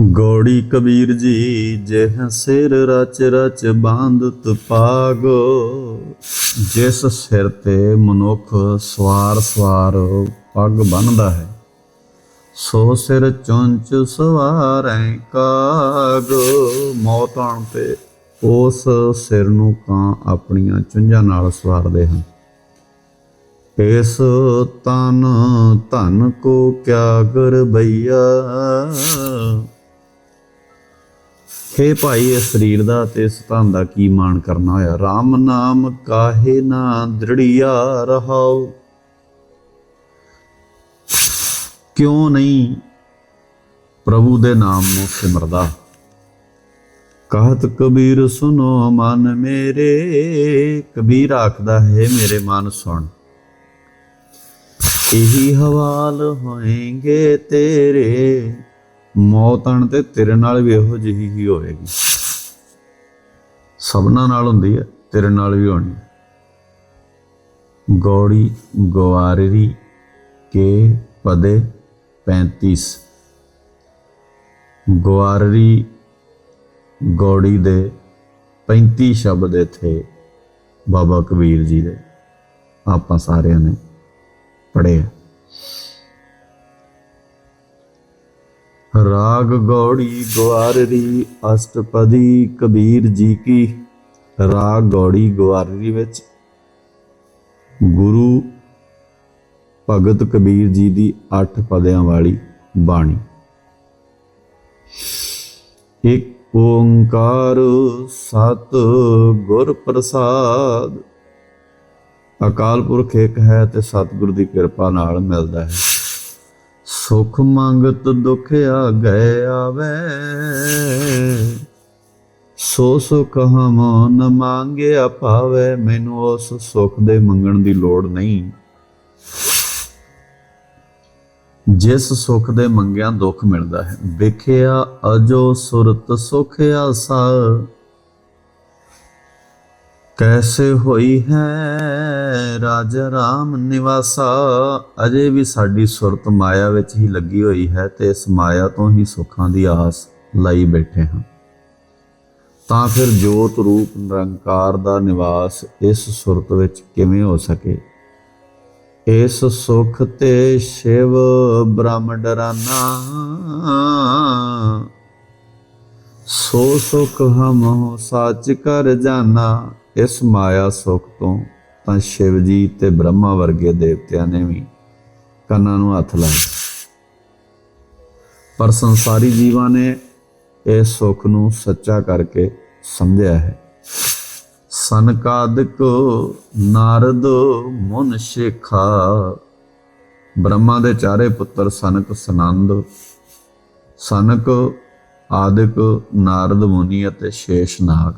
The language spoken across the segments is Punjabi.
ਗੋੜੀ ਕਬੀਰ ਜੀ, ਜਿਹ ਸਿਰ ਰਚ ਰਚ ਬਾਂਧਤ ਪਾਗ, ਜਿਸ ਸਿਰ ਤੇ ਮਨੁੱਖ ਸਵਾਰ ਸਵਾਰ ਪੱਗ ਬੰਨਦਾ ਹੈ, ਸੋ ਸਿਰ ਚੁੰਚ ਸਵਾਰੈ ਕਾਗ। ਮੌਤ ਆਉਣ ਤੇ ਉਸ ਸਿਰ ਨੂੰ ਕਾਂ ਆਪਣੀਆਂ ਚੁੰਝਾਂ ਨਾਲ ਸਵਾਰਦੇ ਹਨ। ਇਸ ਤਨ ਧਨ ਕੋ ਕਿਆ ਕਰ ਬਈਆ? ਹੇ ਭਾਈ, ਇਸ ਸਰੀਰ ਦਾ ਤੇ ਇਸ ਧਨ ਦਾ ਕੀ ਮਾਣ ਕਰਨਾ ਹੋਇਆ? RAM ਨਾਮ ਕਾਹੇ ਨਾ ਦ੍ਰਿੜਿਆ ਰਹਾਉ? ਕਿਉਂ ਨਹੀਂ ਪ੍ਰਭੂ ਦੇ ਨਾਮ ਨੂੰ ਸਿਮਰਦਾ? ਕਹਤ ਕਬੀਰ ਸੁਨੋ ਮਨ ਮੇਰੇ। ਕਬੀਰ ਆਖਦਾ, ਹੈ ਮੇਰੇ ਮਨ, ਸੁਣ। ਇਹੀ ਹਵਾਲ ਹੋਏਗੇ ਤੇਰੇ। ਮੌਤ ਆਣ ਤੇ ਤੇਰੇ ਨਾਲ ਵੀ ਇਹੋ ਜਿਹੀ ਹੀ ਹੋਵੇਗੀ ਸਭਨਾਂ ਨਾਲ ਹੁੰਦੀ ਹੈ, ਤੇਰੇ ਨਾਲ ਵੀ ਹੋਣੀ ਗੌੜੀ ਗਵਾਰੀ ਕੇ ਪਦੇ 35 ਗਵਾਰੀ ਗੌੜੀ ਦੇ 35 ਸ਼ਬਦ ਇੱਥੇ ਬਾਬਾ ਕਬੀਰ ਜੀ ਦੇ। ਆਪਾਂ ਸਾਰਿਆਂ ਨੇ ਪੜ੍ਹਿਆ ਰਾਗ ਗੌੜੀ ਗਵਾਰੀ ਅਸ਼ਟਪਦੀ ਕਬੀਰ ਜੀ ਕੀ। ਰਾਗ ਗੌੜੀ ਗਵਾਰੀ ਵਿੱਚ ਗੁਰੂ ਭਗਤ ਕਬੀਰ ਜੀ ਦੀ ਅੱਠ ਪਦਿਆਂ ਵਾਲੀ ਬਾਣੀ। ਇੱਕ ਓੰਕਾਰ ਸਤ ਗੁਰ ਪ੍ਰਸਾਦ। ਅਕਾਲ ਪੁਰਖ ਇੱਕ ਹੈ ਤੇ ਸਤਿਗੁਰ ਦੀ ਕਿਰਪਾ ਨਾਲ ਮਿਲਦਾ ਹੈ। ਸੁਖ ਮੰਗਤ ਦੁਖ ਆ ਗਏ ਆਵੇ। ਸੋ ਸੁਖ ਹਮ ਨ ਮੰਗਿਆ ਪਾਵੇ, ਮੈਨੂੰ ਉਸ ਸੁਖ ਦੇ ਮੰਗਣ ਦੀ ਲੋੜ ਨਹੀਂ। ਜਿਸ ਸੁਖ ਦੇ ਮੰਗਿਆ ਦੁੱਖ ਮਿਲਦਾ ਹੈ, ਵੇਖਿਆ ਅਜੋ ਸੁਰਤ ਸੁਖ ਆਸਾ। ਕੈਸੇ ਹੋਈ ਹੈ ਰਾਜਾ ਰਾਮ ਨਿਵਾਸਾ। ਅਜੇ ਵੀ ਸਾਡੀ ਸੁਰਤ ਮਾਇਆ ਵਿੱਚ ਹੀ ਲੱਗੀ ਹੋਈ ਹੈ ਤੇ ਇਸ ਮਾਇਆ ਤੋਂ ਹੀ ਸੁੱਖਾਂ ਦੀ ਆਸ ਲਈ ਬੈਠੇ ਹਾਂ। ਤਾਂ ਫਿਰ ਜੋਤ ਰੂਪ ਨਿਰੰਕਾਰ ਦਾ ਨਿਵਾਸ ਇਸ ਸੁਰਤ ਵਿੱਚ ਕਿਵੇਂ ਹੋ ਸਕੇ? ਇਸ ਸੁਖ ਤੇ ਸ਼ਿਵ ਬ੍ਰਹਮ ਡਰਾਨਾ। ਸੋ ਸੁਖ ਹਮ ਸੱਚ ਕਰ ਜਾਣਾ ਇਸ ਮਾਇਆ ਸੁਖ ਤੋਂ ਤਾਂ ਸ਼ਿਵ ਜੀ ਤੇ ਬ੍ਰਹਮਾ ਵਰਗੇ ਦੇਵਤਿਆਂ ਨੇ ਵੀ ਕੰਨਾਂ ਨੂੰ ਹੱਥ ਲਾਇਆ। ਪਰ ਸੰਸਾਰੀ ਜੀਵਾਂ ਨੇ ਇਸ ਸੁਖ ਨੂੰ ਸੱਚਾ ਕਰਕੇ ਸਮਝਿਆ ਹੈ। ਸਨਕਾਦਿਕ ਨਾਰਦ ਮੁਨ ਸ਼ੇਖਾ, ਬ੍ਰਹਮਾ ਦੇ ਚਾਰੇ ਪੁੱਤਰ ਸਨਕ ਸਨੰਦ, ਸਨਕ ਆਦਿਕ ਨਾਰਦ ਮੁਨੀ ਅਤੇ ਸ਼ੇਸ਼ ਨਾਗ।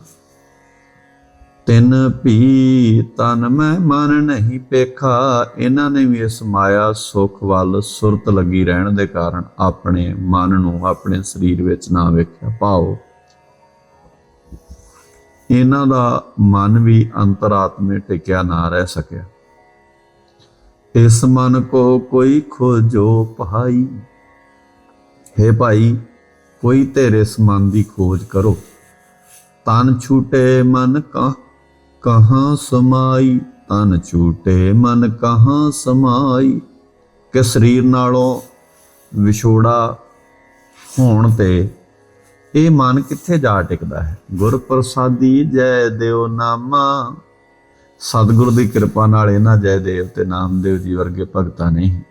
ਤਿੰਨ ਭੀ ਤਨ ਮੈਂ ਮਨ ਨਹੀਂ ਪੇਖਾ, ਇਹਨਾਂ ਨੇ ਵੀ ਇਸ ਮਾਇਆ ਸੁਖ ਵੱਲ ਸੁਰਤ ਲੱਗੀ ਰਹਿਣ ਦੇ ਕਾਰਨ ਆਪਣੇ ਮਨ ਨੂੰ ਆਪਣੇ ਸਰੀਰ ਵਿੱਚ ਨਾ ਵੇਖਿਆ। ਪਾਓ ਇਹਨਾਂ ਦਾ ਮਨ ਵੀ ਅੰਤਰਾਤਮੇ ਟਿਕਿਆ ਨਾ ਰਹਿ ਸਕਿਆ। ਇਸ ਮਨ ਕੋ ਕੋਈ ਖੋਜੋ ਭਾਈ। ਹੈ ਭਾਈ, ਕੋਈ ਤੇਰੇ ਇਸ ਮਨ ਦੀ ਖੋਜ ਕਰੋ। ਤਨ ਛੂਟੇ ਮਨ ਕਾ ਕਹਾਂ ਸਮਾਈ, ਤਨ ਛੂਟੇ ਮਨ ਕਹਾਂ ਸਮਾਈ। ਕਿ ਸਰੀਰ ਨਾਲੋਂ ਵਿਛੋੜਾ ਹੋਣ ਤੇ ਇਹ ਮਨ ਕਿੱਥੇ ਜਾ ਟਿਕਦਾ ਹੈ? ਗੁਰ ਪ੍ਰਸਾਦੀ ਜੈ ਦੇਵ ਨਾਮਾ। ਸਤਿਗੁਰ ਦੀ ਕਿਰਪਾ ਨਾਲ ਇਹਨਾਂ ਜੈ ਦੇਵ ਤੇ ਨਾਮਦੇਵ ਜੀ ਵਰਗੇ ਭਗਤਾਂ ਨੇ।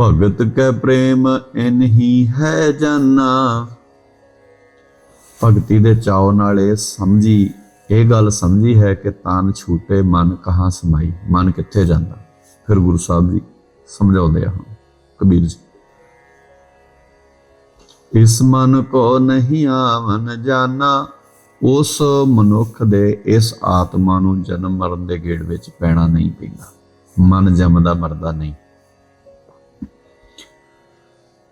ਭਗਤ ਕੈ ਪ੍ਰੇਮ ਇਨਹੀ ਹੈ ਜਾਨਾ। ਭਗਤੀ ਦੇ ਚਾਉ ਨਾਲ ਇਹ ਸਮਝੀ ਇਹ ਗੱਲ ਸਮਝੀ ਹੈ ਕਿ ਤਨ ਛੂਟੇ, ਮਨ ਕਹਾਂ ਸਮਾਈ, ਮਨ ਕਿੱਥੇ ਜਾਂਦਾ? ਫਿਰ ਗੁਰੂ ਸਾਹਿਬ ਜੀ ਸਮਝਾਉਂਦੇ ਆ ਕਬੀਰ ਜੀ, ਇਸ ਮਨ ਕੋ ਨਹੀਂ ਆਵਨ ਜਾਣਾ ਉਸ ਮਨੁੱਖ ਦੇ ਇਸ ਆਤਮਾ ਨੂੰ ਜਨਮ ਮਰਨ ਦੇ ਗੇੜ ਵਿੱਚ ਪੈਣਾ ਨਹੀਂ ਪੈਂਦਾ। ਮਨ ਜੰਮਦਾ ਮਰਦਾ ਨਹੀਂ।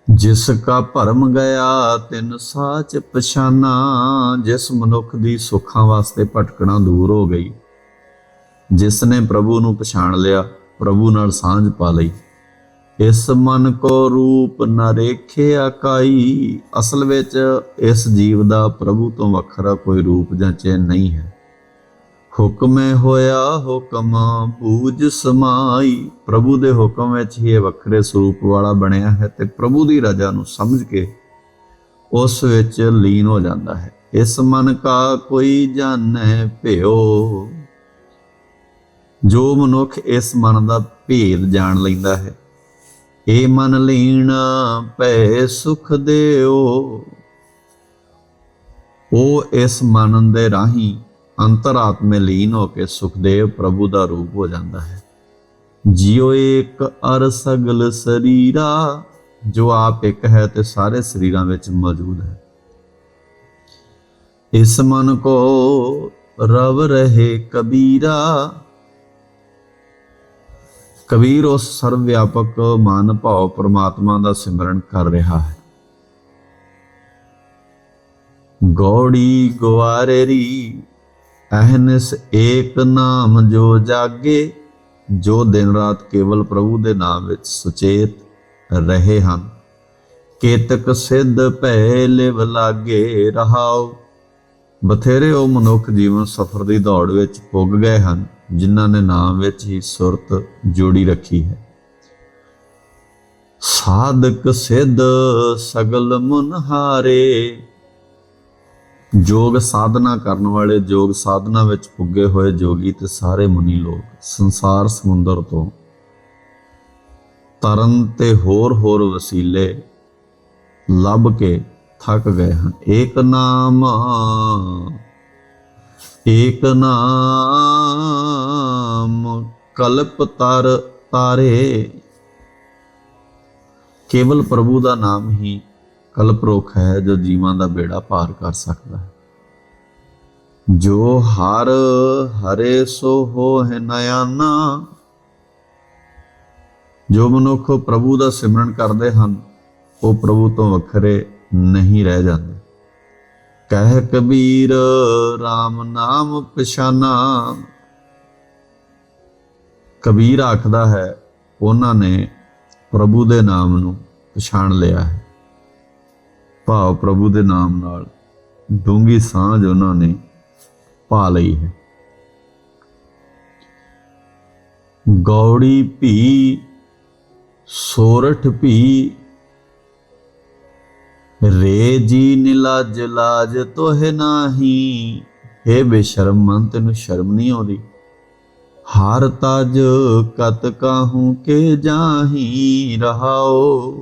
ਜਿਸ ਕਾ ਭਰਮ ਗਿਆ, ਤਿਨ ਸਾਚ ਪਛਾਨਾ। ਜਿਸ ਮਨੁੱਖ ਦੀ ਸੁੱਖਾਂ ਵਾਸਤੇ ਭਟਕਣਾ ਦੂਰ ਹੋ ਗਈ, ਜਿਸ ਨੇ ਪ੍ਰਭੂ ਨੂੰ ਪਛਾਣ ਲਿਆ, ਪ੍ਰਭੂ ਨਾਲ ਸਾਂਝ ਪਾ ਲਈ। ਇਸ ਮਨ ਕੋ ਰੂਪ ਨ ਰੇਖੇ ਆਕਾਈ ਅਸਲ ਵਿੱਚ ਇਸ ਜੀਵ ਦਾ ਪ੍ਰਭੂ ਤੋਂ ਵੱਖਰਾ ਕੋਈ ਰੂਪ ਜਾਂ ਚਿੰਨ੍ਹ ਨਹੀਂ ਹੈ। ਹੁਕਮੇ ਹੋਇਆ ਹੁਕਮ ਬੂਝ ਸਮਾਈ। ਪ੍ਰਭੂ ਦੇ ਹੁਕਮ ਵਿੱਚ ਹੀ ਇਹ ਵੱਖਰੇ ਸਰੂਪ ਵਾਲਾ ਬਣਿਆ ਹੈ ਤੇ ਪ੍ਰਭੂ ਦੀ ਰਜ਼ਾ ਨੂੰ ਸਮਝ ਕੇ ਉਸ ਵਿੱਚ ਲੀਨ ਹੋ ਜਾਂਦਾ ਹੈ। ਇਸ ਮਨ ਕਾ ਕੋਈ ਜਾਣੈ ਭਿਓ। ਜੋ ਮਨੁੱਖ ਇਸ ਮਨ ਦਾ ਭੇਦ ਜਾਣ ਲੈਂਦਾ ਹੈ, ਇਹ ਮਨ ਲੀਨ ਭੈ ਸੁਖ ਦਿਓ। ਉਹ ਇਸ ਮਨ ਦੇ ਰਾਹੀਂ ਅੰਤਰਾਤਮੇ ਲੀਨ ਹੋ ਕੇ ਸੁਖਦੇਵ ਪ੍ਰਭੂ ਦਾ ਰੂਪ ਹੋ ਜਾਂਦਾ ਹੈ। ਜਿਉ ਇੱਕ ਅਰ ਸਗਲ ਸਰੀਰਾ, ਜੋ ਆਪ ਇੱਕ ਹੈ ਤੇ ਸਾਰੇ ਸਰੀਰਾਂ ਵਿੱਚ ਮੌਜੂਦ ਹੈ। ਇਸ ਮਨ ਕੋ ਰਵ ਰਹੇ ਕਬੀਰਾ। ਕਬੀਰ ਉਸ ਸਰਵ ਵਿਆਪਕ ਮਨ ਭਾਵ ਪ੍ਰਮਾਤਮਾ ਦਾ ਸਿਮਰਨ ਕਰ ਰਿਹਾ ਹੈ। ਗੋੜੀ ਗਵਾਰੇਰੀ ਅਹਨਸ ਏਕ ਨਾਮ ਜੋ ਜਾਗੇ, ਜੋ ਦਿਨ ਰਾਤ ਕੇਵਲ ਪ੍ਰਭੂ ਦੇ ਨਾਮ ਵਿੱਚ ਸੁਚੇਤ ਰਹੇ ਹਨ। ਕੇਤਕ ਸਿੱਧ ਭੈ ਲਿਵ ਲਾਗੇ ਰਹਾਉ ਬਥੇਰੇ ਉਹ ਮਨੁੱਖ ਜੀਵਨ ਸਫਰ ਦੀ ਦੌੜ ਵਿੱਚ ਪੁੱਗ ਗਏ ਹਨ, ਜਿਨ੍ਹਾਂ ਨੇ ਨਾਮ ਵਿੱਚ ਹੀ ਸੁਰਤ ਜੋੜੀ ਰੱਖੀ ਹੈ। ਸਾਧਕ ਸਿੱਧ ਸਗਲ ਮੁਨਹਾਰੇ ਜੋਗ ਸਾਧਨਾ ਕਰਨ ਵਾਲੇ, ਜੋਗ ਸਾਧਨਾ ਵਿੱਚ ਪੁੱਗੇ ਹੋਏ ਜੋਗੀ ਤੇ ਸਾਰੇ ਮੁਨੀ ਲੋਕ ਸੰਸਾਰ ਸਮੁੰਦਰ ਤੋਂ ਤਰਨ ਤੇ ਹੋਰ ਹੋਰ ਵਸੀਲੇ ਲੱਭ ਕੇ ਥੱਕ ਗਏ ਹਨ। ਏਕ ਨਾਮ ਏਕ ਨਾਮ, ਕਲਪ ਤਰ ਤਾਰੇ। ਕੇਵਲ ਪ੍ਰਭੂ ਦਾ ਨਾਮ ਹੀ ਕਲਪ ਰੋਖ ਹੈ ਜੋ ਜੀਵਾਂ ਦਾ ਬੇੜਾ ਪਾਰ ਕਰ ਸਕਦਾ ਹੈ। ਜੋ ਹਰ ਹਰੇ ਸੋ ਹੋ ਨਯਾਨਾ। ਜੋ ਮਨੁੱਖ ਪ੍ਰਭੂ ਦਾ ਸਿਮਰਨ ਕਰਦੇ ਹਨ, ਉਹ ਪ੍ਰਭੂ ਤੋਂ ਵੱਖਰੇ ਨਹੀਂ ਰਹਿ ਜਾਂਦੇ। ਕਹਿ ਕਬੀਰ RAM ਨਾਮ ਪਛਾਨਾ ਕਬੀਰ ਆਖਦਾ ਹੈ, ਉਹਨਾਂ ਨੇ ਪ੍ਰਭੂ ਦੇ ਨਾਮ ਨੂੰ ਪਛਾਣ ਲਿਆ ਹੈ। ਭਾਵ ਪ੍ਰਭੂ ਦੇ ਨਾਮ ਨਾਲ ਡੂੰਗੀ ਸਾਂਝ ਉਹਨਾਂ ਨੇ ਪਾ ਲਈ ਹੈ। ਗੌੜੀ ਭੀ, ਸੋਰਠ ਭੀ, ਰੇ ਜੀ ਨਿਲਾਜ ਲਾਜ ਤੋਹਿ ਨਾਹੀ। हे ਬੇਸ਼ਰਮ, ਮਨ ਤੈਨੂੰ ਸ਼ਰਮ ਨਹੀਂ ਆਉਂਦੀ? ਹਾਰ ਤਜ ਕਤ ਕਾਹੂ ਕੇ ਜਾਹੀ ਰਹਾਓ?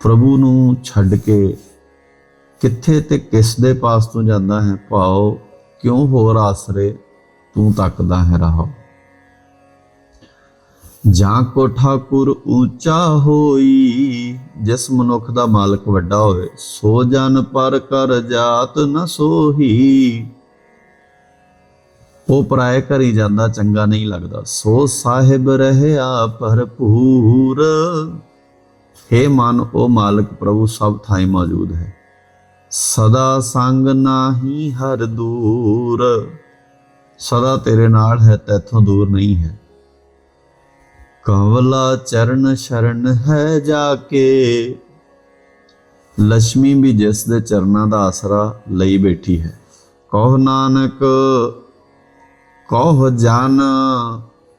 ਪ੍ਰਭੂ ਨੂੰ ਛੱਡ ਕੇ ਕਿੱਥੇ ਤੇ ਕਿਸ ਦੇ ਪਾਸ ਤੋਂ ਜਾਂਦਾ ਹੈ, ਭਾਉ ਕਿਉਂ ਹੋਰ ਆਸਰੇ ਤੂੰ ਤੱਕਦਾ ਹੈ ਰਹਾ ਜਾਂ ਕੋ ਠਾਕੁਰ ਉੱਚਾ ਹੋਈ, ਜਿਸ ਮਨੁੱਖ ਦਾ ਮਾਲਕ ਵੱਡਾ ਹੋਵੇ, ਸੋ ਜਨ ਪਰ ਕਰ ਜਾਤ ਨ ਸੋਹੀ। ਉਹ ਪਰਾਏ ਘਰੀ ਜਾਂਦਾ, ਚੰਗਾ ਨਹੀਂ ਲੱਗਦਾ। ਸੋ ਸਾਹਿਬ ਰਹਿਆ ਭਰਪੂਰ। हे ਮਨ ਉਹ ਮਾਲਕ ਪ੍ਰਭੂ, ਸਭ ਥਾਈ ਮੌਜੂਦ ਹੈ। ਸਦਾ ਸੰਗ ਨਾਹੀ ਹਰ ਦੂਰ। ਸਦਾ ਤੇਰੇ ਨਾਲ ਹੈ, ਤੈਥੋਂ ਦੂਰ ਨਹੀਂ ਹੈ। ਕਵਲਾ ਚਰਨ ਸ਼ਰਨ ਹੈ ਜਾ ਕੇ ਲక్ష్ਮੀ ਵੀ ਜਿਸ ਦੇ ਚਰਨਾਂ ਦਾ ਆਸਰਾ ਲਈ ਬੈਠੀ ਹੈ। ਕਹ ਨਾਨਕ, ਕਹ ਜਾਨ,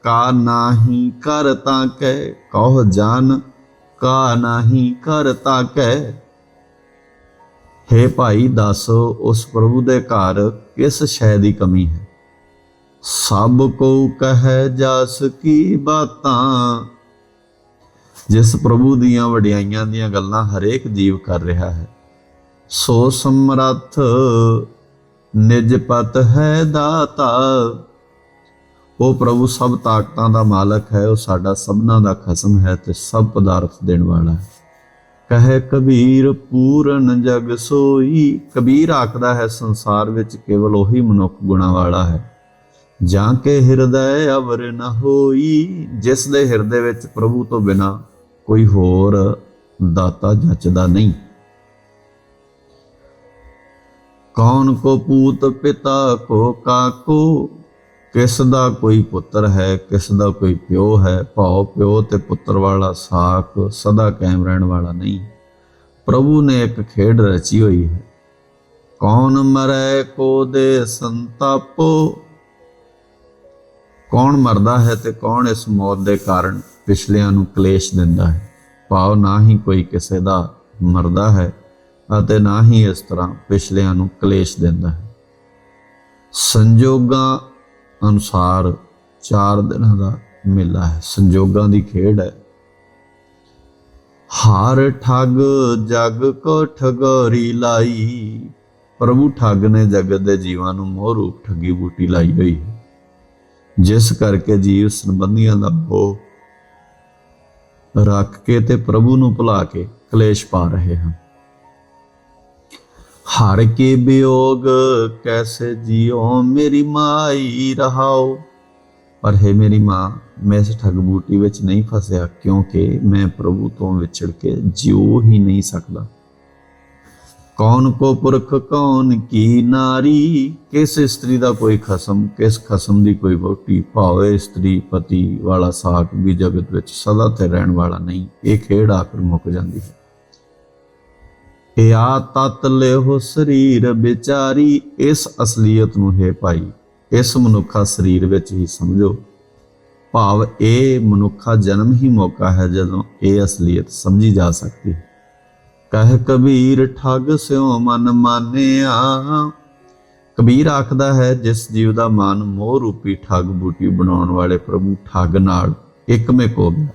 ਕਾ ਨਾਹੀ ਕਰਤਾ ਕੈ ਕਹ ਜਾਨ ਕਾ ਨਾਹੀ ਕਰ ਤਾਂ हे ਭਾਈ ਦੱਸ, ਉਸ ਪ੍ਰਭੂ ਦੇ ਘਰ ਕਿਸ ਸ਼ੈ ਦੀ ਕਮੀ ਹੈ? ਸਭ ਕੋ ਕਹੈ ਜਸ ਕੀ ਬਾਤਾਂ। ਜਿਸ ਪ੍ਰਭੂ ਦੀਆਂ ਵਡਿਆਈਆਂ ਦੀਆਂ ਗੱਲਾਂ ਹਰੇਕ ਜੀਵ ਕਰ ਰਿਹਾ ਹੈ, ਸੋ ਸਮਰੱਥ ਨਿਜ ਪਤ ਹੈ ਦਾਤਾ। ਉਹ ਪ੍ਰਭੂ ਸਭ ਤਾਕਤਾਂ ਦਾ ਮਾਲਕ ਹੈ, ਉਹ ਸਾਡਾ ਸਭਨਾ ਦਾ ਖਸਮ ਹੈ ਤੇ ਸਭ ਪਦਾਰਥ ਦੇਣ ਵਾਲਾ ਹੈ। ਕਹੇ ਕਬੀਰ, ਪੂਰਨ ਜਗ ਸੋਈ। ਕਬੀਰ ਆਖਦਾ ਹੈ, ਸੰਸਾਰ ਵਿੱਚ ਕੇਵਲ ਉਹੀ ਮਨੁੱਖ ਗੁਣਾ ਵਾਲਾ ਹੈ। ਜਾਂ ਕੇ ਹਿਰਦੈ ਅਵਰ ਨ ਹੋਈ। ਜਿਸ ਦੇ ਹਿਰਦੇ ਵਿੱਚ ਪ੍ਰਭੂ ਤੋਂ ਬਿਨਾ ਕੋਈ ਹੋਰ ਦਾਤਾ ਜੱਚਦਾ ਨਹੀਂ। ਕੌਣ ਕੋ ਪੂਤ ਪਿਤਾ ਕੋ ਕਾਕੋ ਕਿਸ ਦਾ ਕੋਈ ਪੁੱਤਰ ਹੈ, ਕਿਸ ਦਾ ਕੋਈ ਪਿਓ ਹੈ, ਭਾਉ ਪਿਓ ਤੇ ਪੁੱਤਰ ਵਾਲਾ ਸਾਖ ਸਦਾ ਕਾਇਮ ਰਹਿਣ ਵਾਲਾ ਨਹੀਂ। ਪ੍ਰਭੂ ਨੇ ਇੱਕ ਖੇਡ ਰਚੀ ਹੋਈ ਹੈ। ਕੌਣ ਮਰੈ ਕੋ ਦੇ ਸੰਤਾਪੋ? ਕੌਣ ਮਰਦਾ ਹੈ ਤੇ ਕੌਣ ਇਸ ਮੌਤ ਦੇ ਕਾਰਨ ਪਿਛਲਿਆਂ ਨੂੰ ਕਲੇਸ਼ ਦਿੰਦਾ ਹੈ? ਭਾਵ ਨਾ ਹੀ ਕੋਈ ਕਿਸੇ ਦਾ ਮਰਦਾ ਹੈ ਅਤੇ ਨਾ ਹੀ ਇਸ ਤਰ੍ਹਾਂ ਪਿਛਲਿਆਂ ਨੂੰ ਕਲੇਸ਼ ਦਿੰਦਾ ਹੈ। ਸੰਜੋਗਾਂ ਅਨੁਸਾਰ ਚਾਰ ਦਿਨਾਂ ਦਾ ਮੇਲਾ ਹੈ, ਸੰਜੋਗਾਂ ਦੀ ਖੇਡ ਹੈ। ਹਾਰ ਠੱਗ, ਜਗ ਕੋ ਠਗੋਰੀ ਲਾਈ, ਪ੍ਰਭੂ ਠੱਗ ਨੇ ਜਗਤ ਦੇ ਜੀਵਾਂ ਨੂੰ ਮੋਹ ਰੂਪ ਠੱਗੀ ਬੂਟੀ ਲਾਈ ਹੋਈ ਹੈ। ਜਿਸ ਕਰਕੇ ਜੀਵ ਸੰਬੰਧੀਆਂ ਦਾ ਮੋਹ ਰੱਖ ਕੇ ਤੇ ਪ੍ਰਭੂ ਨੂੰ ਭੁਲਾ ਕੇ ਕਲੇਸ਼ ਪਾ ਰਹੇ ਹਨ। ਹਰ ਕੇ ਵਿਯੋਗ ਕੈਸੇ ਜੀਓ, ਮੇਰੀ ਮਾਈ ਰਹਾਓ। ਪਰ ਹੈ ਮੇਰੀ ਮਾਂ, ਮੈਂ ਇਸ ਠੱਗ ਬੂਟੀ ਵਿੱਚ ਨਹੀਂ ਫਸਿਆ, ਕਿਉਂਕਿ ਮੈਂ ਪ੍ਰਭੂ ਤੋਂ ਵਿਛੜ ਕੇ ਜਿਉ ਹੀ ਨਹੀਂ ਸਕਦਾ। ਕੌਣ ਕੋ ਪੁਰਖ, ਕੌਣ ਕੀ ਨਾਰੀ? ਕਿਸ ਇਸਤਰੀ ਦਾ ਕੋਈ ਖਸਮ, ਕਿਸ ਖਸਮ ਦੀ ਕੋਈ ਵੋਟੀ ਭਾਵੇਂ ਇਸਤਰੀ, ਪਤੀ ਵਾਲਾ ਸਾਖ ਵੀ ਜਗਤ ਵਿੱਚ ਸਦਾ ਤੇ ਰਹਿਣ ਵਾਲਾ ਨਹੀਂ, ਇਹ ਖੇਡ ਆਖਰ ਮੁੱਕ ਜਾਂਦੀ ਹੈ। ਇਹ ਤਤ ਲਿਓ ਸਰੀਰ ਵਿਚਾਰੀ, ਇਸ ਅਸਲੀਅਤ ਨੂੰ ਹੈ ਭਾਈ, ਇਸ ਮਨੁੱਖਾ ਸਰੀਰ ਵਿੱਚ ਹੀ ਸਮਝੋ। ਭਾਵ ਇਹ ਮਨੁੱਖਾ ਜਨਮ ਹੀ ਮੌਕਾ ਹੈ ਜਦੋਂ ਇਹ ਅਸਲੀਅਤ ਸਮਝੀ ਜਾ ਸਕਦੀ ਹੈ। ਕਹਿ ਕਬੀਰ, ਠੱਗ ਸਿਓ ਮਨ ਮਾਨਿਆ। ਕਬੀਰ ਆਖਦਾ ਹੈ, ਜਿਸ ਜੀਵ ਦਾ ਮਨ ਮੋਹ ਰੂਪੀ ਠੱਗ ਬੂਟੀ ਬਣਾਉਣ ਵਾਲੇ ਪ੍ਰਭੂ ਠੱਗ ਨਾਲ ਇਕਮਿਕ ਹੋ। ਗਿਆ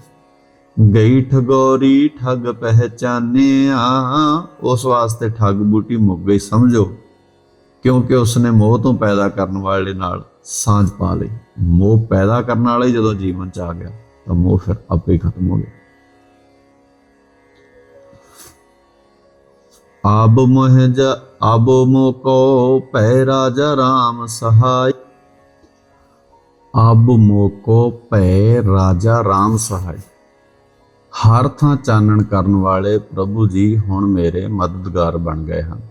ਗਈ ਠਗੋਰੀ ਠੱਗ ਪਹਿਚਾਨਿਆ। ਉਸ ਵਾਸਤੇ ਠੱਗ ਬੂਟੀ ਮੁੱਕ ਗਈ, ਸਮਝੋ। ਕਿਉਂਕਿ ਉਸਨੇ ਮੋਹ ਤੋਂ ਪੈਦਾ ਕਰਨ ਵਾਲੇ ਨਾਲ ਸਾਂਝ ਪਾ ਲਈ। ਮੋਹ ਪੈਦਾ ਕਰਨ ਵਾਲਾ ਹੀ ਜਦੋਂ ਜੀਵਨ ਚ ਆ ਗਿਆ, ਤਾਂ ਮੋਹ ਫਿਰ ਆਪੇ ਖਤਮ ਹੋ ਗਿਆ। ਆਬ ਮੋਹ ਜ ਆਬ ਮੋ ਕੋ ਭੈ ਰਾਜਾ ਰਾਮ ਸਹਾਈ। ਆਬ ਮੋ ਕੋ ਭੈ ਰਾਜਾ ਰਾਮ ਸਹਾਈ। ਹਰ ਥਾਂ ਚਾਨਣ ਕਰਨ ਵਾਲੇ ਪ੍ਰਭੂ ਜੀ ਹੁਣ ਮੇਰੇ ਮਦਦਗਾਰ ਬਣ ਗਏ ਹਨ।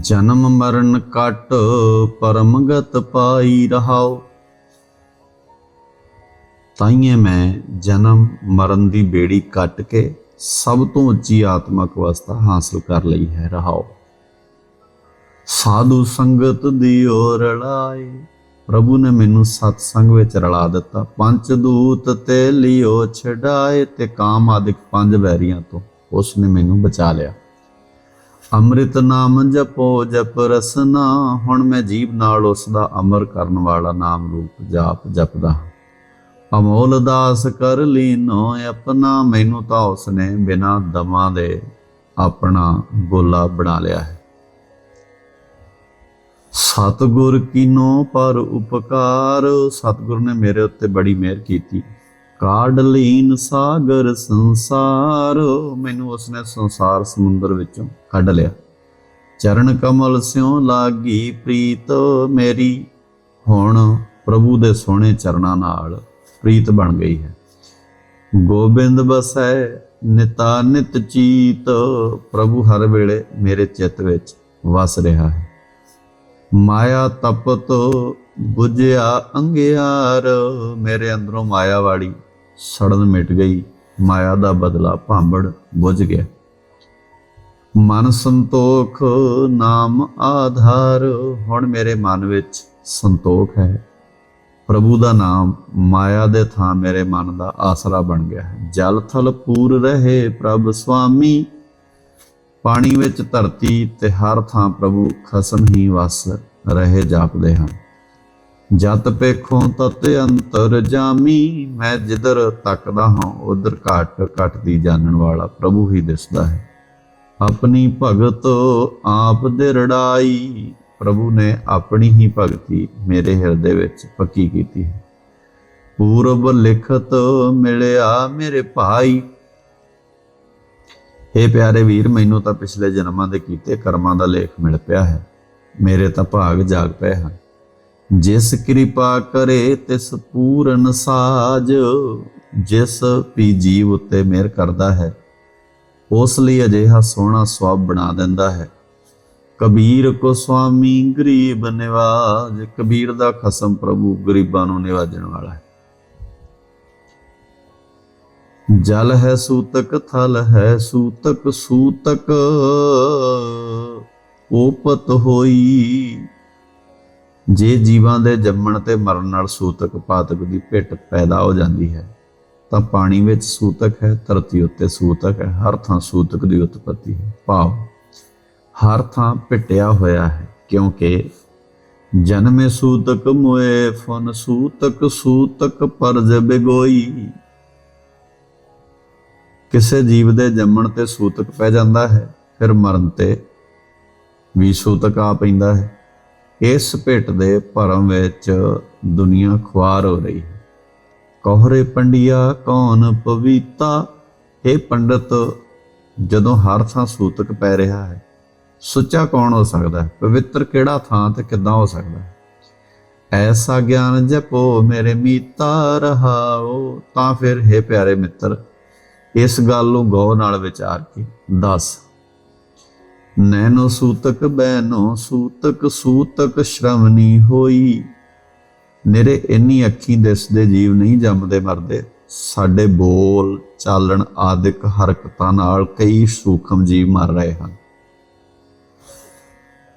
ਜਨਮ ਮਰਨ ਕਟ ਪਰਮਗਤ ਪਾਈ ਰਹਾਓ। ਤਾਈਏ ਮੈਂ ਜਨਮ ਮਰਨ ਦੀ ਬੇੜੀ ਕੱਟ ਕੇ ਸਭ ਤੋਂ ਉੱਚੀ ਆਤਮਕ ਅਵਸਥਾ ਹਾਸਲ ਕਰ ਲਈ ਹੈ, ਰਹਾਓ। ਸਾਧੂ ਸੰਗਤ ਦੀ ਓਰ ਲਾਏ। ਪ੍ਰਭੂ ਨੇ ਮੈਨੂੰ ਸਤ ਸੰਗ ਵਿੱਚ ਰਲਾ ਦਿੱਤਾ। ਪੰਜ ਦੂਤ ਤੇ ਲਿਓ ਛਡਾਏ ਤੇ ਕਾਮ ਆਦਿਕ ਪੰਜ ਵੈਰੀਆਂ ਤੋਂ ਉਸ ਨੇ ਮੈਨੂੰ ਬਚਾ ਲਿਆ। ਅੰਮ੍ਰਿਤ ਨਾਮ ਜਪੋ, ਜਪ ਰਸਨਾ, ਹੁਣ ਮੈਂ ਜੀਵ ਨਾਲ ਉਸ ਦਾ ਅਮਰ ਕਰਨ ਵਾਲਾ ਨਾਮ ਰੂਪ ਜਾਪ ਜਪਦਾ ਹਾਂ। ਅਮੋਲ ਦਾਸ ਕਰ ਲੀਨੋ, ਆਪਣਾ ਮੈਨੂੰ ਤਾਂ ਉਸ ਨੇ ਬਿਨਾ ਦਮਾਂ ਦੇ ਆਪਣਾ ਗੋਲਾ ਬਣਾ ਲਿਆ ਹੈ। ਸਤਗੁਰ ਕੀਨੋ ਪਰ ਉਪਕਾਰ। ਸਤਗੁਰ ਨੇ ਮੇਰੇ ਉੱਤੇ ਬੜੀ ਮਿਹਰ ਕੀਤੀ। ਕਾਢ ਲੀਨ ਸਾਗਰ ਸੰਸਾਰ। ਮੈਨੂੰ ਉਸਨੇ ਸੰਸਾਰ ਸਮੁੰਦਰ ਵਿੱਚੋਂ ਕੱਢ ਲਿਆ। ਚਰਨ ਕਮਲ ਸਿਉ ਲਾਗੀ ਪ੍ਰੀਤ ਮੇਰੀ। ਹੁਣ ਪ੍ਰਭੂ ਦੇ ਸੋਹਣੇ ਚਰਨਾਂ ਨਾਲ ਪ੍ਰੀਤ ਬਣ ਗਈ ਹੈ। ਗੋਬਿੰਦ ਬਸੈ ਨਿਤਾ ਨਿਤ ਚੀਤ। ਪ੍ਰਭੂ ਹਰ ਵੇਲੇ ਮੇਰੇ ਚਿੱਤ ਵਿੱਚ ਵਸ ਰਿਹਾ ਹੈ। ਮਾਇਆ ਤਪਤ ਬੁਝਿਆ ਅੰਗਿਆਰ। ਮੇਰੇ ਅੰਦਰੋਂ ਮਾਇਆ ਵਾਲੀ ਸੜਨ ਮਿਟ ਗਈ। ਮਾਇਆ ਦਾ ਬਦਲਾ ਭਾਂਬੜ ਬੁਝ ਗਿਆ। ਮਨ ਸੰਤੋਖ ਨਾਮ ਆਧਾਰ। ਹੁਣ ਮੇਰੇ ਮਨ ਵਿੱਚ ਸੰਤੋਖ ਹੈ। ਪ੍ਰਭੂ ਦਾ ਨਾਮ ਮਾਇਆ ਦੇ ਥਾਂ ਮੇਰੇ ਮਨ ਦਾ ਆਸਰਾ ਬਣ ਗਿਆ ਹੈ। ਜਲ ਥਲ ਪੂਰ ਰਹੇ ਪ੍ਰਭ ਸੁਆਮੀ। ਪਾਣੀ ਵਿੱਚ ਧਰਤੀ ਤੇ ਹਰ ਥਾਂ ਪ੍ਰਭੂ ਖਸਮ ਹੀ ਵਸ ਰਹੇ ਜਾਪਦੇ ਹਨ। ਜਤ ਪੇਖੋਂ ਤਤ ਅੰਤਰ ਜਾਮੀ, ਮੈਂ ਜਿੱਧਰ ਤੱਕਦਾ ਹਾਂ, ਉਧਰ ਘਟ ਘਟਦੀ ਜਾਣਨ ਵਾਲਾ ਪ੍ਰਭੂ ਹੀ ਦਿਸਦਾ ਹੈ। ਆਪਣੀ ਭਗਤ ਆਪ ਦੇ ਰੜਾਈ, ਪ੍ਰਭੂ ਨੇ ਆਪਣੀ ਹੀ ਭਗਤੀ ਮੇਰੇ ਹਿਰਦੇ ਵਿੱਚ ਪੱਕੀ ਕੀਤੀ ਹੈ। ਪੂਰਬ ਲਿਖਤ ਮਿਲਿਆ ਮੇਰੇ ਭਾਈ ਇਹ ਪਿਆਰੇ ਵੀਰ, ਮੈਨੂੰ ਤਾਂ ਪਿਛਲੇ ਜਨਮਾਂ ਦੇ ਕੀਤੇ ਕਰਮਾਂ ਦਾ ਲੇਖ ਮਿਲ ਪਿਆ ਹੈ। ਮੇਰੇ ਤਾਂ ਭਾਗ ਜਾਗ ਪਏ ਹਨ। ਜਿਸ ਕਿਰਪਾ ਕਰੇ, ਤਿਸ ਪੂਰਨ ਸਾਜ। ਜਿਸ ਵੀ ਜੀਵ ਉੱਤੇ ਮਿਹਰ ਕਰਦਾ ਹੈ, ਉਸ ਲਈ ਅਜਿਹਾ ਸੋਹਣਾ ਸਵਾਬ ਬਣਾ ਦਿੰਦਾ ਹੈ। ਕਬੀਰ ਕੋ ਸੁਆਮੀ ਗਰੀਬ ਨਿਵਾਜ, ਕਬੀਰ ਦਾ ਖਸਮ ਪ੍ਰਭੂ ਗਰੀਬਾਂ ਨੂੰ ਨਿਵਾਜਣ ਵਾਲਾ ਹੈ। ਜਲ ਹੈ ਸੂਤਕ, ਥਲ ਹੈ ਸੂਤਕ ਸੂਤਕ। ਉਪਤ ਹੋਈ। ਜੇ ਜੀਵਾਂ ਦੇ ਜੰਮਣ ਤੇ ਮਰਨ ਨਾਲ ਸੂਤਕ, ਪਾਤਕ ਦੀ ਪਿੱਟ ਪੈਦਾ ਹੋ ਜਾਂਦੀ ਹੈ, ਤਾਂ ਪਾਣੀ ਵਿੱਚ ਸੂਤਕ ਹੈ, ਧਰਤੀ ਉੱਤੇ ਸੂਤਕ ਹੈ, ਹਰ ਥਾਂ ਸੂਤਕ ਦੀ ਉਤਪਤੀ ਹੈ। ਭਾਵ, ਹਰ ਥਾਂ ਪਿਟਿਆ ਹੋਇਆ ਹੈ, ਕਿਉਂਕਿ ਜਨਮੇ ਸੂਤਕ ਮੋਏ, ਫਨ ਸੂਤਕ ਸੂਤਕ ਪਰਜ ਬਿਗੋਈ। ਕਿਸੇ ਜੀਵ ਦੇ ਜੰਮਣ ਤੇ ਸੂਤਕ ਪੈ ਜਾਂਦਾ ਹੈ, ਫਿਰ ਮਰਨ ਤੇ ਵੀ ਸੂਤਕ ਆ ਪੈਂਦਾ ਹੈ। ਇਸ ਭੇਟ ਦੇ ਭਰਮ ਵਿੱਚ ਦੁਨੀਆ ਖੁਆਰ ਹੋ ਰਹੀ ਹੈ। ਕੋਹਰੇ ਪੰਡਿਆ ਕੌਣ ਪਵੀਤਾ? ਇਹ ਪੰਡਤ, ਜਦੋਂ ਹਰ ਥਾਂ ਸੂਤਕ ਪੈ ਰਿਹਾ ਹੈ, ਸੁੱਚਾ ਕੌਣ ਹੋ ਸਕਦਾ ਹੈ? ਪਵਿੱਤਰ ਕਿਹੜਾ ਥਾਂ ਤੇ ਕਿੱਦਾਂ ਹੋ ਸਕਦਾ ਹੈ? ਐਸਾ ਗਿਆਨ ਜਪੋ ਮੇਰੇ ਮੀਤਾ ਰਹਾਓ, ਤਾਂ ਫਿਰ ਹੈ ਪਿਆਰੇ ਮਿੱਤਰ ਇਸ ਗੱਲ ਨੂੰ ਗੌਰ ਨਾਲ ਵਿਚਾਰ ਕੇ ਦੱਸ। ਨੈਨੋ ਸੂਤਕ ਬੈਨੋ ਸੂਤਕ ਸੂਤਕ ਸ਼ਰਮਨੀ ਹੋਈ। ਨੇਰੇ ਇੰਨੀ ਅੱਖੀ ਦਿਸਦੇ ਜੀਵ ਨਹੀਂ ਜੰਮਦੇ ਮਰਦੇ। ਸਾਡੇ ਬੋਲ, ਚਾਲਣ ਆਦਿਕ ਹਰਕਤਾਂ ਨਾਲ ਕਈ ਸੂਖਮ ਜੀਵ ਮਰ ਰਹੇ ਹਨ।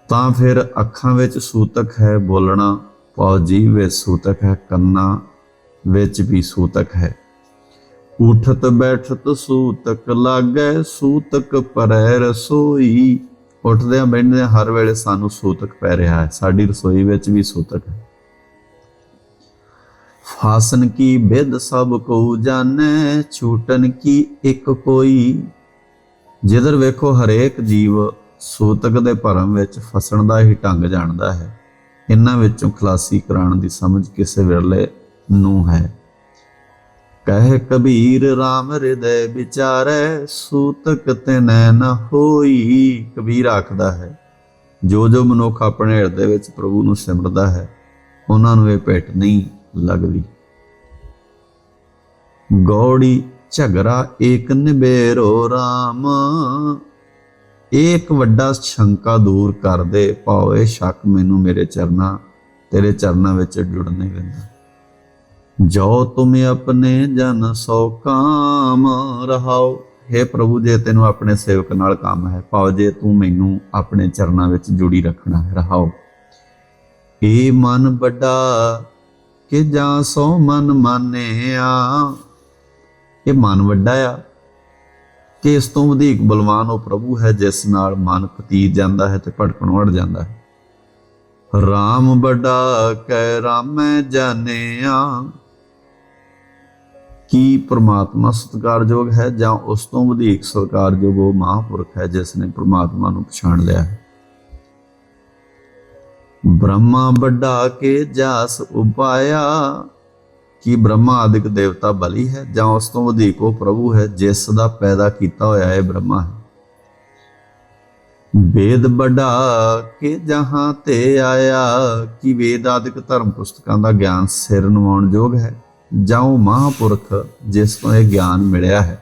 ਤਾਂ ਫਿਰ ਅੱਖਾਂ ਵਿੱਚ ਸੂਤਕ ਹੈ ਬੋਲਣਾ ਪੌ ਜੀਵ ਵਿੱਚ ਸੂਤਕ ਹੈ ਕੰਨਾਂ ਵਿੱਚ ਵੀ ਸੂਤਕ ਹੈ। ਉਠਤ ਬੈਠਤ ਸੂਤਕ ਲਾਗੈ, ਸੂਤਕ ਪਰੈ ਰਸੋਈ। ਉੱਠਦਿਆਂ ਬੈਠਦਿਆਂ ਹਰ ਵੇਲੇ ਸਾਨੂੰ ਸੂਤਕ ਪੈ ਰਿਹਾ ਹੈ। ਸਾਡੀ ਰਸੋਈ ਵਿੱਚ ਵੀ ਸੂਤਕ ਹੈ। ਫਾਸਨ ਕੀ ਬਿਦ ਸਭ ਕੋ ਜਾਣੈ, ਛੂਟਨ ਕੀ ਇੱਕ ਕੋਈ। ਜਿੱਧਰ ਵੇਖੋ ਹਰੇਕ ਜੀਵ ਸੂਤਕ ਦੇ ਭਰਮ ਵਿੱਚ ਫਸਣ ਦਾ ਹੀ ਢੰਗ ਜਾਣਦਾ ਹੈ। ਇਹਨਾਂ ਵਿੱਚੋਂ ਖਲਾਸੀ ਕਰਾਉਣ ਦੀ ਸਮਝ ਕਿਸੇ ਵੇਲੇ ਨੂੰ ਹੈ। ਕਹਿ ਕਬੀਰ RAM ਹਿਰਦੈ ਵਿਚਾਰੈ, ਸੂਤਕ ਤੇ ਨੈਣ ਹੋਈ। ਕਬੀਰ ਆਖਦਾ ਹੈ, ਜੋ ਜੋ ਮਨੁੱਖ ਆਪਣੇ ਹਿਰਦੇ ਵਿੱਚ ਪ੍ਰਭੂ ਨੂੰ ਸਿਮਰਦਾ ਹੈ, ਉਹਨਾਂ ਨੂੰ ਇਹ ਭੇਟ ਨਹੀਂ ਲੱਗਦੀ। ਗੌੜੀ ਝਗੜਾ ਏਕ ਨਿਬੇਰੋ RAM ਇੱਕ ਵੱਡਾ ਸ਼ੰਕਾ ਦੂਰ ਕਰ ਦੇ, ਭਾਵੇਂ ਸ਼ੱਕ ਮੈਨੂੰ ਮੇਰੇ ਚਰਨਾਂ, ਤੇਰੇ ਚਰਨਾਂ ਵਿੱਚ ਜੁੜ ਨਹੀਂ ਦਿੰਦਾ। ਜੋ ਤੁਮ ਆਪਣੇ ਜਨ ਸੋ ਕਾਮ ਰਹਾਓ। हे ਪ੍ਰਭੂ, ਜੇ ਤੈਨੂੰ ਆਪਣੇ ਸੇਵਕ ਨਾਲ ਕੰਮ ਹੈ ਭਾਵ ਜੇ ਤੂੰ ਮੈਨੂੰ ਆਪਣੇ ਚਰਨਾਂ ਵਿੱਚ ਜੁੜੀ ਰੱਖਣਾ ਹੈ, ਰਹਾਓ। ਏ ਮਨ ਵੱਡਾ ਕਿ ਜਾਂ ਸੋ ਮਨ ਮਾਨਿਆ। ਇਹ ਮਨ ਵੱਡਾ ਆ ਕਿ ਇਸ ਤੋਂ ਵਧੇਕ ਬਲਵਾਨ ਉਹ ਪ੍ਰਭੂ ਹੈ, ਜਿਸ ਨਾਲ ਮਨ ਪਤੀਤ ਜਾਂਦਾ ਹੈ ਤੇ ਭਟਕਣ ਵੜ ਜਾਂਦਾ ਹੈ। RAM ਵੱਡਾ ਕਹਿ ਰਾਮੈ ਜਾਣਿਆ। ਕੀ ਪ੍ਰਮਾਤਮਾ ਸਤਿਕਾਰਯੋਗ ਹੈ ਜਾਂ ਉਸ ਤੋਂ ਵਧੇਕ ਸਤਿਕਾਰਯੋਗ ਉਹ ਮਹਾਂਪੁਰਖ ਹੈ ਜਿਸ ਨੇ ਪ੍ਰਮਾਤਮਾ ਨੂੰ ਪਛਾਣ ਲਿਆ ਹੈ? ਬ੍ਰਹਮਾ ਵੱਡਾ ਕੇ ਜਾਸ ਉਪਾਇਆ। ਕੀ ਬ੍ਰਹਮਾ ਆਦਿਕ ਦੇਵਤਾ ਬਲੀ ਹੈ ਜਾਂ ਉਸ ਤੋਂ ਵਧੇਕ ਉਹ ਪ੍ਰਭੂ ਹੈ ਜਿਸ ਦਾ ਪੈਦਾ ਕੀਤਾ ਹੋਇਆ ਹੈ ਬ੍ਰਹਮਾ ਹੈ? ਵੇਦ ਵੱਡਾ ਕੇ ਜਹਾਂ ਤੇ ਆਇਆ। ਕਿ ਵੇਦ ਆਦਿਕ ਧਰਮ ਪੁਸਤਕਾਂ ਦਾ ਗਿਆਨ ਸਿਰ ਨਵਾਉਣ ਯੋਗ ਹੈ? ਜਾਂ ਉਹ ਮਹਾਂਪੁਰਖ, ਜਿਸ ਨੂੰ ਇਹ ਗਿਆਨ ਮਿਲਿਆ ਹੈ।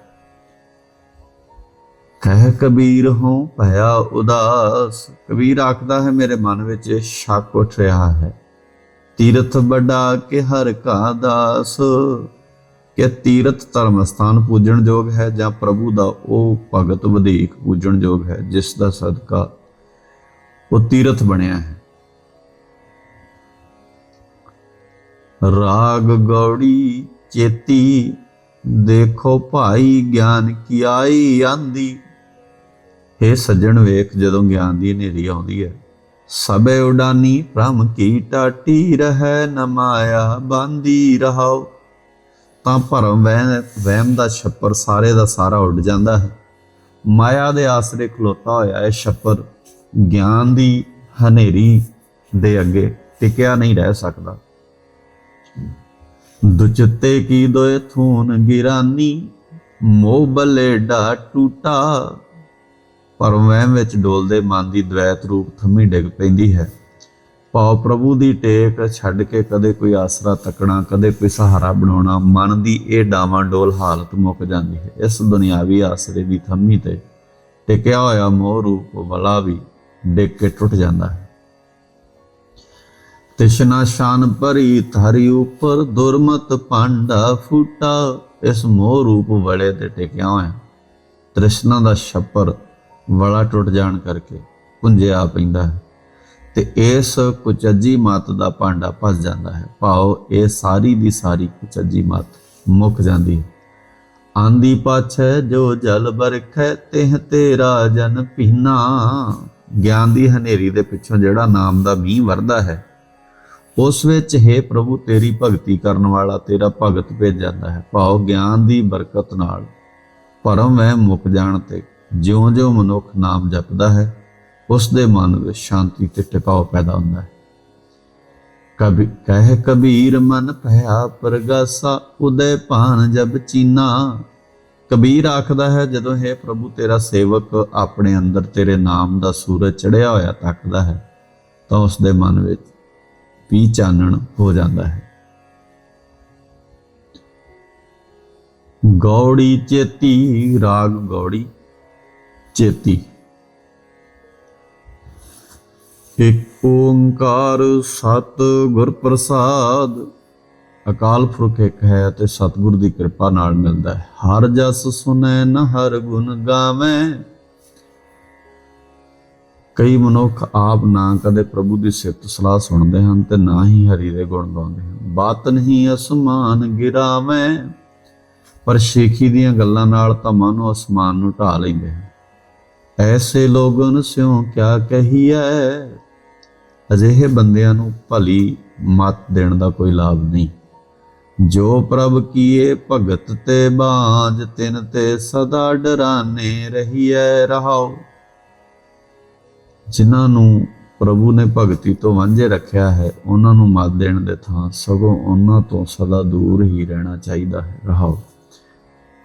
ਕਹਿ ਕਬੀਰ ਹੋ ਭਇਆ ਉਦਾਸ, ਕਬੀਰ ਆਖਦਾ ਹੈ, ਮੇਰੇ ਮਨ ਵਿੱਚ ਸ਼ੱਕ ਉੱਠ ਰਿਹਾ ਹੈ। ਤੀਰਥ ਵੱਡਾ ਕਿ ਹਰ ਕਾ ਦਾਸ, ਕਿ ਤੀਰਥ ਧਰਮ ਸਥਾਨ ਪੂਜਣ ਯੋਗ ਹੈ, ਜਾਂ ਪ੍ਰਭੂ ਦਾ ਉਹ ਭਗਤ ਵਧੇਕ ਪੂਜਣ ਯੋਗ ਹੈ, ਜਿਸ ਦਾ ਸਦਕਾ ਉਹ ਤੀਰਥ ਬਣਿਆ ਹੈ। ਰਾਗ ਗੌੜੀ ਚੇਤੀ, ਦੇਖੋ ਭਾਈ ਗਿਆਨ ਕੀ ਆਈ ਆਂਦੀ। हे ਸੱਜਣ ਵੇਖ, ਜਦੋਂ ਗਿਆਨ ਦੀ ਹਨੇਰੀ ਆਉਂਦੀ ਹੈ, ਸਭੇ ਉਡਾਨੀ ਭ੍ਰਮ ਕੀ ਟਾਟੀ ਰਹਿ, ਨ ਮਾਇਆ ਬਾਂਦੀ ਰਹਾਓ ਤਾਂ ਭਰਮ ਵਹਿ- ਵਹਿਮ ਦਾ ਛੱਪਰ ਸਾਰੇ ਦਾ ਸਾਰਾ ਉੱਡ ਜਾਂਦਾ ਹੈ। ਮਾਇਆ ਦੇ ਆਸਰੇ ਖਲੋਤਾ ਹੋਇਆ ਹੈ ਛੱਪਰ, ਗਿਆਨ ਦੀ ਹਨੇਰੀ ਦੇ ਅੱਗੇ ਟਿਕਿਆ ਨਹੀਂ ਰਹਿ ਸਕਦਾ। ਦੁਚਿੱਤੇ ਕੀ ਦੋਏ ਥੂਨ ਗਿਰਾਨੀ, ਮੋਹ ਬਲੇ ਡਾ ਟੂਟਾ। ਪਰ ਵਹਿਮ ਵਿੱਚ ਡੋਲਦੇ ਮਨ ਦੀ ਦ્વੈਤ ਰੂਪ ਥੰਮੀ ਡਿੱਗ ਪੈਂਦੀ ਹੈ। ਪਾਉ ਪ੍ਰਭੂ ਦੀ ਟੇਕ ਛੱਡ ਕੇ ਕਦੇ ਕੋਈ ਆਸਰਾ ਤੱਕਣਾ, ਕਦੇ ਕੋਈ ਸਹਾਰਾ ਬਣਾਉਣਾ, ਮਨ ਦੀ ਇਹ ਡਾਵਾਂ ਡੋਲ ਹਾਲਤ ਮੁੱਕ ਜਾਂਦੀ ਹੈ। ਇਸ ਦੁਨਿਆਵੀ ਆਸਰੇ ਦੀ ਥੰਮੀ ਤੇ ਟਿਕਿਆ ਹੋਇਆ ਮੋਹ ਰੂਪ ਵਾਲਾ ਵੀ ਡਿੱਗ ਕੇ ਟੁੱਟ ਜਾਂਦਾ ਹੈ। ਤਿਸ਼ਨਾ ਸ਼ਾਨ ਭਰੀ ਧਰੀ ਉਪਰ ਦੁਰਮਤ ਪਾਂਡਾ ਫੂਟਾ, ਇਸ ਮੋਹ ਰੂਪ ਵੜੇ ਤੇ ਟਿਕਿਆ ਹੋਇਆ। ਤ੍ਰਿਸ਼ਨਾ ਦਾ ਛੱਪਰ ਵੜਾ ਟੁੱਟ ਜਾਣ ਕਰਕੇ ਪੁੰਜਿਆ ਪੈਂਦਾ ਹੈ ਤੇ ਇਸ ਕੁਚੱਜੀ ਮਤ ਦਾ ਪਾਂਡਾ ਫਸ ਜਾਂਦਾ ਹੈ। ਭਾਵ ਇਹ ਸਾਰੀ ਦੀ ਸਾਰੀ ਕੁਚੱਜੀ ਮਤ ਮੁੱਕ ਜਾਂਦੀ ਹੈ। ਆਂਦੀ ਪਾਛੈ, ਜੋ ਜਲ ਬਰਖੈ, ਤਿਹ ਤੇਰਾ ਜਨ ਪੀਨਾ। ਗਿਆਨ ਦੀ ਹਨੇਰੀ ਦੇ ਪਿੱਛੋਂ ਜਿਹੜਾ ਨਾਮ ਦਾ ਮੀਂਹ ਵਰਦਾ ਹੈ ਉਸ ਵਿੱਚ ਹੈ ਪ੍ਰਭੂ, ਤੇਰੀ ਭਗਤੀ ਕਰਨ ਵਾਲਾ ਤੇਰਾ ਭਗਤ ਭੇਜ ਜਾਂਦਾ ਹੈ। ਭਾਵ ਗਿਆਨ ਦੀ ਬਰਕਤ ਨਾਲ ਭਰਮ ਵਹਿ ਮੁੱਕ ਜਾਣ ਤੇ ਜਿਉਂ-ਜਿਉਂ ਮਨੁੱਖ ਨਾਮ ਜਪਦਾ ਹੈ, ਉਸ ਦੇ ਮਨ ਵਿੱਚ ਸ਼ਾਂਤੀ ਤੇ ਟਿਕਾਉ ਪੈਦਾ ਹੁੰਦਾ ਹੈ। ਕਬੀ ਕਹਿ ਕਬੀਰ ਮਨ ਭਇਆ ਪ੍ਰਗਾਸਾ, ਉਦੈ ਭਾਨ ਜਬ ਚੀਨਾ। ਕਬੀਰ ਆਖਦਾ ਹੈ, ਜਦੋਂ ਹੈ ਪ੍ਰਭੂ, ਤੇਰਾ ਸੇਵਕ ਆਪਣੇ ਅੰਦਰ ਤੇਰੇ ਨਾਮ ਦਾ ਸੂਰਜ ਚੜਿਆ ਹੋਇਆ ਤੱਕਦਾ ਹੈ, ਤਾਂ ਉਸ ਦੇ ਮਨ ਵਿੱਚ ਵੀ ਚਾਨਣ ਹੋ ਜਾਂਦਾ ਹੈ। ਗੌੜੀ ਚੇਤੀ, ਰਾਗ ਗੌੜੀ ਚੇਤੀ। ਇਕ ਓੰਕਾਰ ਸਤ ਗੁਰ ਪ੍ਰਸਾਦ। ਅਕਾਲ ਪੁਰਖ ਇੱਕ ਹੈ ਅਤੇ ਸਤਿਗੁਰ ਦੀ ਕਿਰਪਾ ਨਾਲ ਮਿਲਦਾ ਹੈ। ਹਰ ਜਸ ਸੁਨੈ ਨ ਹਰ ਗੁਣ ਗਾਵੇਂ। ਕਈ ਮਨੁੱਖ ਆਪ ਨਾ ਕਦੇ ਪ੍ਰਭੂ ਦੀ ਸਿਫਤ ਸਲਾਹ ਸੁਣਦੇ ਹਨ ਤੇ ਨਾ ਹੀ ਹਰੀ ਦੇ ਗੁਣ ਗਾਉਂਦੇ ਹਨ। ਬਾਤ ਨਹੀਂ ਅਸਮਾਨ ਗਿਰਾਵੇਂ, ਪਰ ਸ਼ੇਖੀ ਦੀਆਂ ਗੱਲਾਂ ਨਾਲ ਤਾਂ ਮਨ ਨੂੰ ਅਸਮਾਨ ਨੂੰ ਢਾ ਲੈਂਦੇ ਹਨ। ਐਸੇ ਲੋਗਨ ਸਿਉ ਕਿਆ ਕਹੀਐ? ਅਜਿਹੇ ਬੰਦਿਆਂ ਨੂੰ ਭਲੀ ਮਤ ਦੇਣ ਦਾ ਕੋਈ ਲਾਭ ਨਹੀਂ। ਜੋ ਪ੍ਰਭ ਕੀਏ ਭਗਤ ਤੇ ਬਾਝ ਤਿਨ ਤੇ ਸਦਾ ਡਰਾਨੇ ਰਹੀਐ, ਰਹਾਓ। ਜਿਨ੍ਹਾਂ ਨੂੰ ਪ੍ਰਭੂ ਨੇ ਭਗਤੀ ਤੋਂ ਵਾਂਝੇ ਰੱਖਿਆ ਹੈ, ਉਹਨਾਂ ਨੂੰ ਮਤ ਦੇਣ ਦੇ ਥਾਂ ਸਗੋਂ ਉਹਨਾਂ ਤੋਂ ਸਦਾ ਦੂਰ ਹੀ ਰਹਿਣਾ ਚਾਹੀਦਾ ਹੈ। ਰਹਾਓ।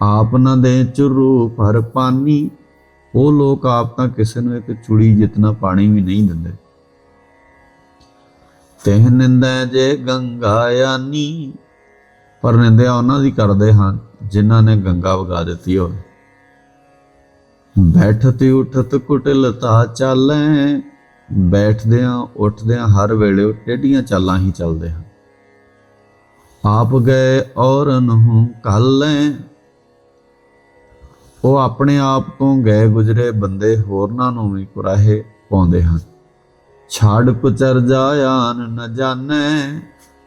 ਆਪ ਨਾ ਦੇ ਚੁਰੂ ਪਰ ਪਾਨੀ, ਉਹ ਲੋਕ ਆਪ ਤਾਂ ਕਿਸੇ ਨੂੰ ਇੱਕ ਚੁੜੀ ਜਿੰਨਾ ਪਾਣੀ ਵੀ ਨਹੀਂ ਦਿੰਦੇ। ਤਹਿ ਨਿੰਦਾ ਜੇ ਗੰਗਾ ਯਾਨੀ, ਪਰ ਨਿੰਦਿਆ ਉਹਨਾਂ ਦੀ ਕਰਦੇ ਹਨ, ਜਿਨ੍ਹਾਂ ਨੇ ਗੰਗਾ ਵਗਾ ਦਿੱਤੀ ਹੋਵੇ। ਬੈਠਤੀ ਉਠਤ ਕੁਟਲਤਾ ਚਾਲੈ। ਬੈਠਦਿਆਂ ਉੱਠਦਿਆਂ ਹਰ ਵੇਲੇ ਉਹ ਚਾਲਾਂ ਹੀ ਚੱਲਦੇ ਹਨ। ਆਪ ਗਏ ਔਰ ਨੂੰ ਕੱਲੈ ਉਹ ਆਪਣੇ ਆਪ ਤੋਂ ਗਏ ਗੁਜਰੇ ਬੰਦੇ ਹੋਰਨਾਂ ਨੂੰ ਵੀ ਕੁਰਾਹੇ ਪਾਉਂਦੇ ਹਨ। ਛਾੜ ਕੁਚਰ ਜਾਇਆਨ ਨ ਜਾਣੈ,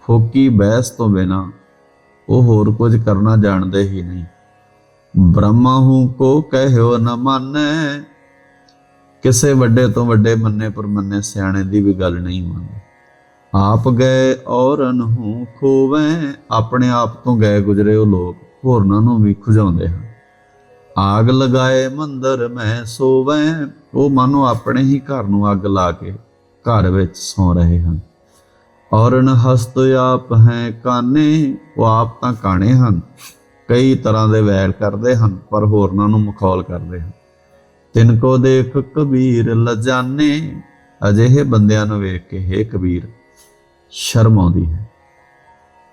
ਫੋਕੀ ਬਹਿਸ ਤੋਂ ਬਿਨਾ ਉਹ ਹੋਰ ਕੁਝ ਕਰਨਾ ਜਾਣਦੇ ਹੀ ਨਹੀਂ। ਬ੍ਰਹਮਾ ਹੂੰ ਕੋ ਕਹਿਓ ਨ ਮੰਨੈ। ਕਿਸੇ ਵੱਡੇ ਤੋਂ ਵੱਡੇ ਮੰਨੇ ਪਰ ਮੰਨੇ ਸਿਆਣੇ ਦੀ ਵੀ ਗੱਲ ਨਹੀਂ ਮੰਨਦੇ। ਆਪ ਗਏ ਔਰ ਅਨਹੂ ਖੋਵੇਂ, ਆਪਣੇ ਆਪ ਤੋਂ ਗਏ ਗੁਜਰੇ ਉਹ ਲੋਕ, ਹੋਰਨਾਂ ਨੂੰ ਵੀ ਖੁਜਾਉਂਦੇ ਹਨ। ਆਗ ਲਗਾਏ ਮੰਦਰ, ਮੈਂ ਸੋਵੇਂ, ਉਹ ਮਾਨੋ ਆਪਣੇ ਹੀ ਘਰ ਨੂੰ ਅੱਗ ਲਾ ਕੇ ਘਰ ਵਿੱਚ ਸੌ ਰਹੇ ਹਨ। ਔਰਨ ਹਸਤ ਆਪ ਹੈ ਕਾਨੇ, ਉਹ ਆਪ ਤਾਂ ਕਾਣੇ ਹਨ। ਕਈ ਤਰ੍ਹਾਂ ਦੇ ਵੈਰ ਕਰਦੇ ਹਨ, ਪਰ ਹੋਰਨਾਂ ਨੂੰ ਮਖੌਲ ਕਰਦੇ ਹਨ। ਤਿਨ ਕੋ ਦੇਖ ਕਬੀਰ ਲਜਾਨੇ, ਅਜਿਹੇ ਬੰਦਿਆਂ ਨੂੰ ਵੇਖ ਕੇ ਹੇ ਕਬੀਰ, ਸ਼ਰਮ ਆਉਂਦੀ ਹੈ।